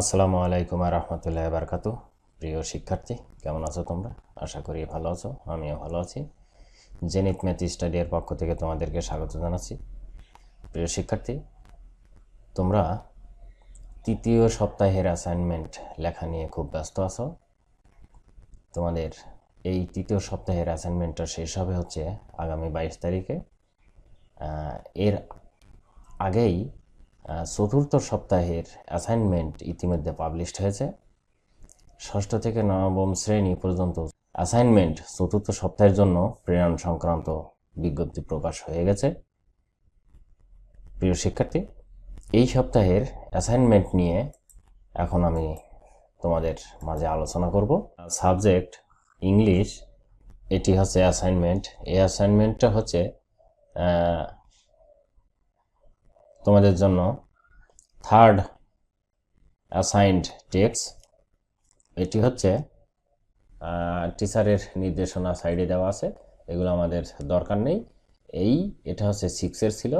আসসালামু আলাইকুম রহমতুল্লাহ বারকাতু প্রিয় শিক্ষার্থী, কেমন আছো তোমরা? আশা করি ভালো আছো, আমিও ভালো আছি। জেনিত ম্যাথ স্টাডির পক্ষ থেকে তোমাদেরকে স্বাগত জানাচ্ছি। প্রিয় শিক্ষার্থী, তোমরা তৃতীয় সপ্তাহের অ্যাসাইনমেন্ট লেখা নিয়ে খুব ব্যস্ত আছো। তোমাদের এই তৃতীয় সপ্তাহের অ্যাসাইনমেন্টটা শেষ হবে হচ্ছে আগামী বাইশ তারিখে। এর আগেই চতুর্থ সপ্তাহের অ্যাসাইনমেন্ট ইতিমধ্যে পাবলিশড হয়েছে। ষষ্ঠ থেকে নবম শ্রেণি পর্যন্ত অ্যাসাইনমেন্ট চতুর্থ সপ্তাহের জন্য প্রেরণ সংক্রান্ত বিজ্ঞপ্তি প্রকাশ হয়ে গেছে। প্রিয় শিক্ষার্থী, এই সপ্তাহের অ্যাসাইনমেন্ট নিয়ে এখন আমি তোমাদের মাঝে আলোচনা করব। সাবজেক্ট ইংলিশ এটি হচ্ছে অ্যাসাইনমেন্ট এই অ্যাসাইনমেন্টটা হচ্ছে তোমাদের জন্য থার্ড অ্যাসাইন্ড টেক্স এটি হচ্ছে টিচারের নির্দেশনা সাইডে দেওয়া আছে। এগুলো আমাদের দরকার নেই। এই, এটা হচ্ছে সিক্সের ছিল।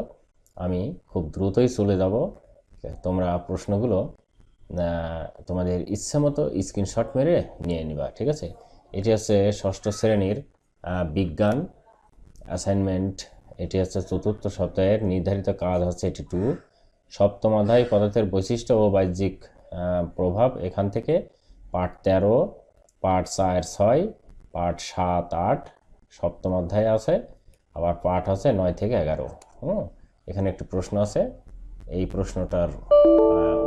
আমি খুব দ্রুতই চলে যাব। তোমরা প্রশ্নগুলো তোমাদের ইচ্ছে মতো স্ক্রিনশট মেরে নিয়ে নিবা, ঠিক আছে? এটি হচ্ছে ষষ্ঠ শ্রেণির বিজ্ঞান অ্যাসাইনমেন্ট এটি হচ্ছে চতুর্থ সপ্তাহের নির্ধারিত কাজ হচ্ছে এটি টু সপ্তম অধ্যায় পদার্থের বৈশিষ্ট্য ও বাহ্যিক প্রভাব এখান থেকে পাঠ তেরো, পাঠ চার ছয়, পাঠ সাত আট সপ্তম অধ্যায় আছে, আবার পাঠ আছে নয় থেকে এগারো। হুম, এখানে একটি প্রশ্ন আছে, এই প্রশ্নটার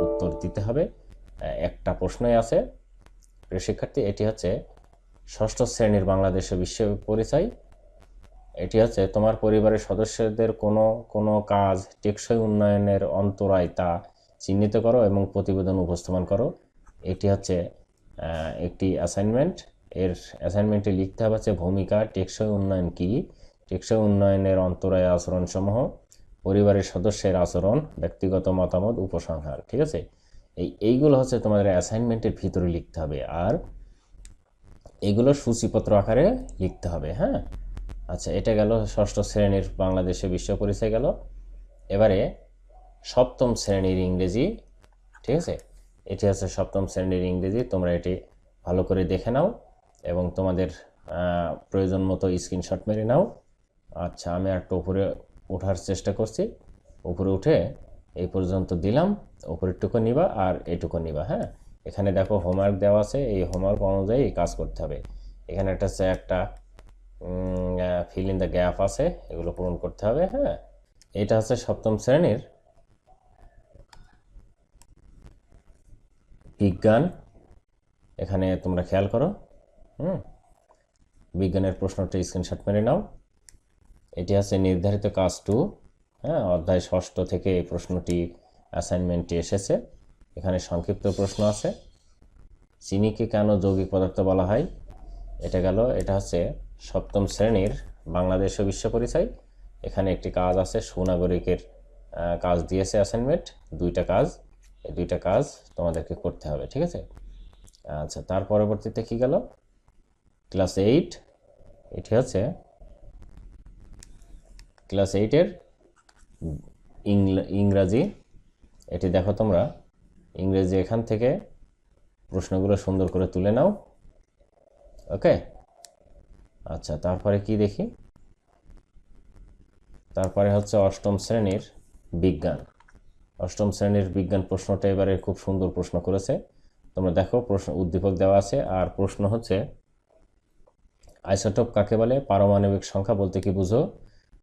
উত্তর দিতে হবে। একটা প্রশ্নই আছে, প্রিয় শিক্ষার্থী, এটি হচ্ছে ষষ্ঠ শ্রেণির বাংলাদেশের বিশ্ব পরিচয়। এটি হচ্ছে তোমার পরিবারের সদস্যদের কোনো কোনো কাজ টেকসই উন্নয়নের অন্তরায় তা চিহ্নিত করো এবং প্রতিবেদন উপস্থাপন করো। এটি হচ্ছে একটি অ্যাসাইনমেন্ট এর অ্যাসাইনমেন্টে লিখতে হবে হচ্ছে ভূমিকা, টেকসই উন্নয়ন কি? টেকসই উন্নয়নের অন্তরায় আচরণসমূহ, পরিবারের সদস্যের আচরণ, ব্যক্তিগত মতামত, উপসংহার, ঠিক আছে? এই, এইগুলো হচ্ছে তোমাদের অ্যাসাইনমেন্টের ভিতরে লিখতে হবে। আর এগুলো সূচিপত্র আকারে লিখতে হবে হ্যাঁ? আচ্ছা এটা গেল ষষ্ঠ শ্রেণির বাংলাদেশে বিশ্ব পরিচয় গেল। এবারে সপ্তম শ্রেণির ইংরেজি, ঠিক আছে? এটি আছে সপ্তম শ্রেণির ইংরেজি, তোমরা এটি ভালো করে দেখে নাও এবং তোমাদের প্রয়োজন মতো স্ক্রিনশট মেরে নাও। আচ্ছা আমি একটু উপরে ওঠার চেষ্টা করছি। উপরে উঠে এই পর্যন্ত দিলাম উপরেরটুকু নিবা আর এটুকু নিবা হ্যাঁ? এখানে দেখো হোমওয়ার্ক দেওয়া আছে, এই হোমওয়ার্ক অনুযায়ী কাজ করতে হবে। এখানে একটা একটা ফিল ইন দ্য গ্যাপ আছে, এগুলো পূরণ করতে হবে হ্যাঁ? এটা হচ্ছে সপ্তম শ্রেণির বিজ্ঞান। এখানে তোমরা খেয়াল করো, হুম? বিজ্ঞানের প্রশ্নটা স্ক্রিনশট মেরে নাও। এটি আছে নির্ধারিত কাজ টু হ্যাঁ? অধ্যায় ষষ্ঠ থেকে এই প্রশ্নটি অ্যাসাইনমেন্টটি এসেছে। এখানে সংক্ষিপ্ত প্রশ্ন আছে। চিনিকে কেন যৌগিক পদার্থ বলা হয়? এটা গেল, এটা হচ্ছে সপ্তম শ্রেণির বাংলাদেশ ও বিশ্ব পরিচয়। এখানে একটি কাজ আছে, সুনাগরিকের কাজ দিয়েছে অ্যাসাইনমেন্ট দুইটা কাজ, এই দুইটা কাজ তোমাদেরকে করতে হবে, ঠিক আছে? আচ্ছা তার পরবর্তীতে কি গেল? ক্লাস এইট, এটি হচ্ছে ক্লাস এইটের ইংরাজি। এটি দেখো তোমরা, ইংরেজি এখান থেকে প্রশ্নগুলো সুন্দর করে তুলে নাও। ওকে? আচ্ছা তারপরে কি দেখি? তারপরে হচ্ছে অষ্টম শ্রেণির বিজ্ঞান। অষ্টম শ্রেণির বিজ্ঞান প্রশ্নটা এবারে খুব সুন্দর প্রশ্ন করেছে। তোমরা দেখো, প্রশ্ন উদ্দীপক দেওয়া আছে। আর প্রশ্ন হচ্ছে, আইসোটোপ কাকে বলে? পারমাণবিক সংখ্যা বলতে কি বুঝো?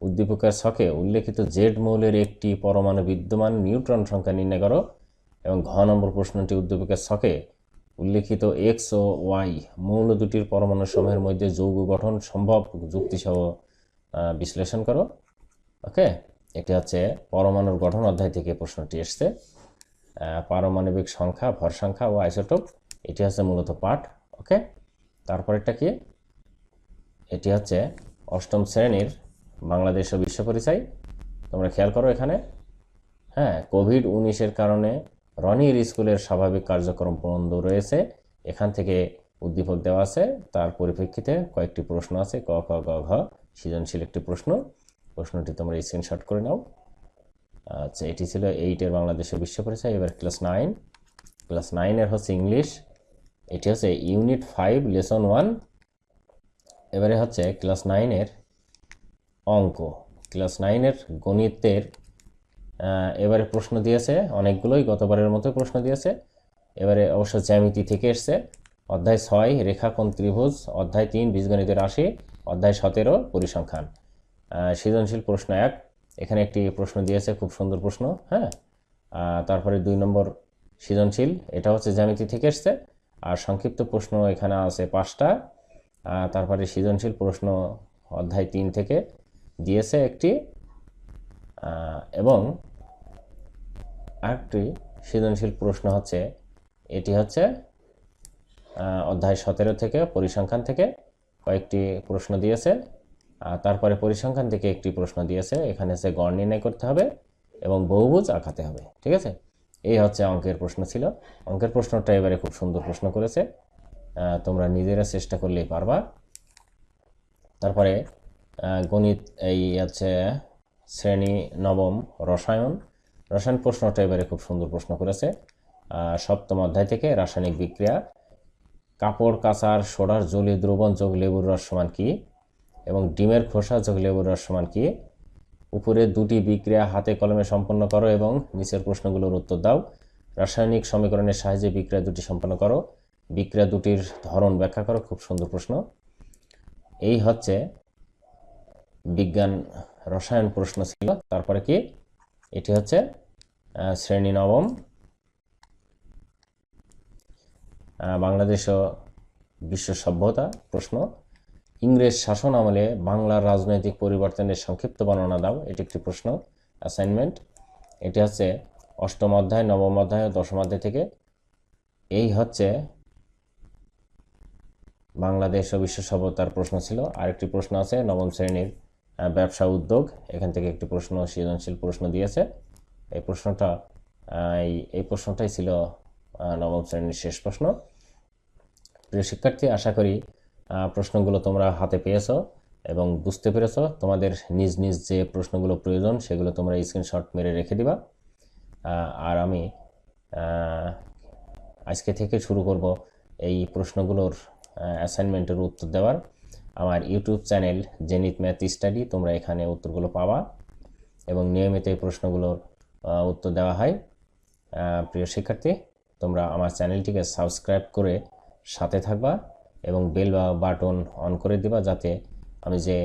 উদ্দীপকের ছকে উল্লেখিত জেড মৌলের একটি পরমাণু বিদ্যমান নিউট্রন সংখ্যা নির্ণয় করো এবং ঘ নম্বর প্রশ্নটি উদ্দীপকের ছকে উল্লেখিত এক্স ও ওয়াই মৌল দুটির পরমাণু সমূহের মধ্যে যৌগ গঠন সম্ভব? যুক্তিসহ বিশ্লেষণ করো। ওকে? এটি হচ্ছে পরমাণুর গঠন অধ্যায় থেকে প্রশ্নটি এসছে। পারমাণবিক সংখ্যা, ভর সংখ্যা ও আইসোটোপ, এটি হচ্ছে মূলত পাঠ। ওকে? তারপরেরটা কি? এটি হচ্ছে অষ্টম শ্রেণির বাংলাদেশ ও বিশ্ব পরিচয়। তোমরা খেয়াল করো এখানে। হ্যাঁ কোভিড উনিশের কারণে রনির স্কুলের স্বাভাবিক কার্যক্রম বন্ধ রয়েছে। এখান থেকে উদ্দীপক দেওয়া আছে। তার পরিপ্রেক্ষিতে কয়েকটি প্রশ্ন আছে। ক, খ, গ, ঘ, সৃজনশীল একটি প্রশ্ন। প্রশ্নটি তোমরা স্ক্রিনশট করে নাও। আচ্ছা এটি ছিল এইটের বাংলাদেশের বিশ্ব পরিচয়। এবার ক্লাস নাইন ক্লাস নাইনের হচ্ছে ইংলিশ এটি হচ্ছে ইউনিট ফাইভ লেসন ওয়ান এবারে হচ্ছে ক্লাস নাইনের অঙ্ক। ক্লাস নাইনের গণিতের এবারে প্রশ্ন দিয়েছে, অনেকগুলোই গতবারের মতো প্রশ্ন দিয়েছে। এবারে অবশ্য জ্যামিতি থেকে এসছে, অধ্যায় ছয় রেখাকোণ ত্রিভুজ, অধ্যায় তিন বীজগণিতের রাশি, অধ্যায় সতেরো, পরিসংখ্যান। সৃজনশীল প্রশ্ন এক এখানে একটি প্রশ্ন দিয়েছে, খুব সুন্দর প্রশ্ন হ্যাঁ? তারপরে দুই নম্বর সৃজনশীল, এটা হচ্ছে জ্যামিতি থেকে এসছে, আর সংক্ষিপ্ত প্রশ্ন এখানে আছে পাঁচটা। তারপরে সৃজনশীল প্রশ্ন অধ্যায় তিন থেকে দিয়েছে একটি। এবং আরেকটি সৃজনশীল প্রশ্ন হচ্ছে, এটি হচ্ছে অধ্যায় সতেরো থেকে পরিসংখ্যান থেকে কয়েকটি প্রশ্ন দিয়েছে তারপরে পরিসংখ্যান থেকে একটি প্রশ্ন দিয়েছে, এখানে সে গড় নির্ণয় করতে হবে এবং বহুভুজ আঁকাতে হবে, ঠিক আছে? এই হচ্ছে অঙ্কের প্রশ্ন ছিল। অঙ্কের প্রশ্নটা এবারে খুব সুন্দর প্রশ্ন করেছে তোমরা নিজেরা চেষ্টা করলেই পারবা। তারপরে গণিত এই আছে শ্রেণি নবম রসায়ন রসায়ন প্রশ্নটা এবারে খুব সুন্দর প্রশ্ন করেছে। সপ্তম অধ্যায় থেকে রাসায়নিক বিক্রিয়া। কাপড়, কাঁচার, সোডার, জলীয় দ্রবণ যোগ লেবুর রস সমান কি? এবং ডিমের খোসা যোগ লেবুর রস সমান কি? উপরে দুটি বিক্রিয়া হাতে কলমে সম্পন্ন করো এবং নিচের প্রশ্নগুলোর উত্তর দাও। রাসায়নিক সমীকরণের সাহায্যে বিক্রিয়া দুটি সম্পন্ন করো। বিক্রিয়া দুটির ধরন ব্যাখ্যা করো, খুব সুন্দর প্রশ্ন। এই হচ্ছে বিজ্ঞান রসায়ন প্রশ্ন ছিল। তারপরে কি? এটি হচ্ছে শ্রেণি নবম। বাংলাদেশ ও বিশ্ব সভ্যতা প্রশ্ন। ইংরেজ শাসন আমলে বাংলার রাজনৈতিক পরিবর্তনের সংক্ষিপ্ত বর্ণনা দাও, এটি একটি প্রশ্ন অ্যাসাইনমেন্ট এটি হচ্ছে অষ্টম অধ্যায়, নবম অধ্যায় ও দশম অধ্যায় থেকে। এই হচ্ছে বাংলাদেশ ও বিশ্ব সভ্যতার প্রশ্ন ছিল। আরেকটি প্রশ্ন আছে, নবম শ্রেণির ব্যবসা উদ্যোগ। এখান থেকে একটি প্রশ্ন, সৃজনশীল প্রশ্ন দিয়েছে। এই প্রশ্নটা এই প্রশ্নটাই ছিল নবম শ্রেণির শেষ প্রশ্ন। প্রিয় শিক্ষার্থী, আশা করি প্রশ্নগুলো তোমরা হাতে পেয়েছ এবং বুঝতে পেরেছ। তোমাদের নিজ নিজ যে প্রশ্নগুলো প্রয়োজন, সেগুলো তোমরা স্ক্রিনশট মেরে রেখে দিবা। আর আমি আজকে থেকে শুরু করব এই প্রশ্নগুলোর অ্যাসাইনমেন্টের উত্তর দেওয়ার। আমার YouTube channel Jenit math study, তোমরা এখানে উত্তরগুলো পাবা এবং নিয়মিত এই প্রশ্নগুলোর উত্তর দেওয়া হয়। প্রিয় শিক্ষার্থী, তোমরা আমার চ্যানেলটিকে সাবস্ক্রাইব করে সাথে থাকবা এবং বেল বাটন অন করে দিবা যাতে আমি যে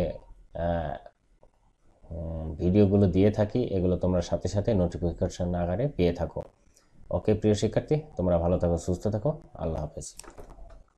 ভিডিওগুলো দিয়ে থাকি, এগুলো তোমরা সাথে সাথে নোটিফিকেশন আকারে পেয়ে থাকো। ওকে, প্রিয় শিক্ষার্থী, তোমরা ভালো থাকো, সুস্থ থাকো। আল্লাহ হাফেজ।